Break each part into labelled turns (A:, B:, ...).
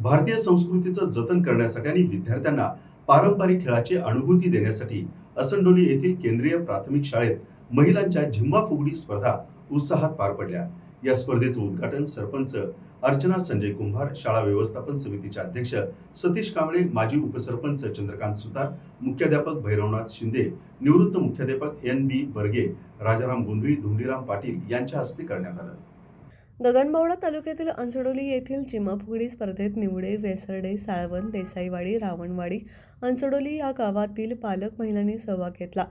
A: भारतीय संस्कृतीचं जतन करण्यासाठी आणि विद्यार्थ्यांना पारंपरिक खेळाची अनुभूती देण्यासाठी असंडोली येथील केंद्रीय प्राथमिक शाळेत महिलांच्या झिम्मा फुगडी स्पर्धा उत्साहात पार पडल्या. या स्पर्धेचं उद्घाटन सरपंच अर्चना संजय कुंभार शाळा व्यवस्थापन समितीचे अध्यक्ष सतीश कांबळे माजी उपसरपंच चंद्रकांत सुतार मुख्याध्यापक भैरवनाथ शिंदे निवृत्त मुख्याध्यापक एन बी बर्गे राजाराम गोंधळी धोंडीराम पाटील यांच्या हस्ते करण्यात आलं.
B: गगनबावडा तालुक्यातील अंसडोली येथील जिमाफुगडी स्पर्धेत निवडे वेसरडे साळवण देसाईवाडी रावणवाडी अंसडोली या गावातील पालक महिलांनी सहभाग घेतला.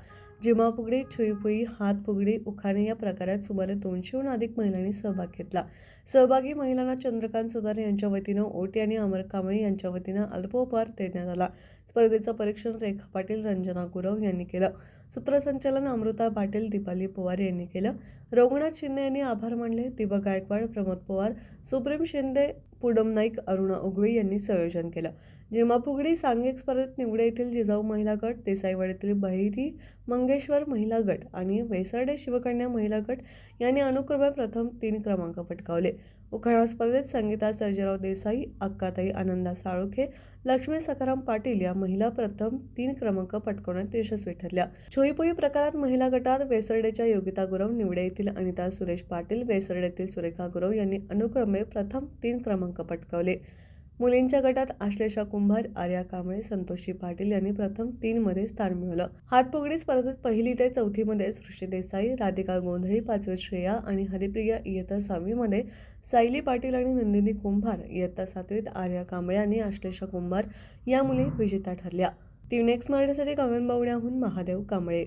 B: जिमाफुगडी छुईपुई हात फुगडी उखाणे या प्रकारात सुमारे दोनशेहून अधिक महिलांनी सहभाग घेतला. सहभागी महिलांना चंद्रकांत सुतार यांच्या वतीनं ओटी आणि अमर कांबळे यांच्या वतीनं अल्पोपहार देण्यात आला. स्पर्धेचं परीक्षण रेखा पाटील रंजना गुरव यांनी केलं. सूत्रसंचालन अमृता पाटील दीपाली पवार यांनी केलं. रघुनाथ शिंदे यांनी आभार मानले. दिपक गायकवाड प्रमोद पवार सुप्रीम शिंदे पुडम नाईक अरुणा उगवे यांनी संयोजन केलं. जेव्हा फुगडी सांघिक स्पर्धेत निवडे येथील जिजाऊ महिला गट देसाईवाडीतील बहिरी मंगेश्वर महिला गट आणि वेसर्डे शिवकन्या महिला गट यांनी अनुक्रमे प्रथम तीन क्रमांक पटकावले. उखाणा स्पर्धेत संगीता सर्जेराव देसाई अक्काताई आनंदा साळुखे लक्ष्मी सखाराम पाटील या महिला प्रथम तीन क्रमांक पटकावण्यात यशस्वी ठरल्या. छोईपोई प्रकारात महिला गटात वेसर्डेच्या योगिता गुरव निवडे येथील अनिता सुरेश पाटील वेसर्डेतील सुरेखा गुरव यांनी अनुक्रमे प्रथम तीन क्रमांक पटकावले. मुलींच्या गटात आश्लेषा कुंभार आर्या कांबळे संतोषी पाटील यांनी प्रथम तीनमध्ये स्थान मिळवलं. हातपुगडी स्पर्धेत पहिली ते चौथीमध्ये सृष्टी देसाई राधिका गोंधळी पाचवी श्रेया आणि हरिप्रिया इयत्ता सहावीमध्ये सायली पाटील आणि नंदिनी कुंभार इयत्ता सातवीत आर्या कांबळे आणि आश्लेषा कुंभार या मुली विजेता ठरल्या. टीव्ही नेक्स्ट मराठीसाठी गगनबावड्याहून महादेव कांबळे.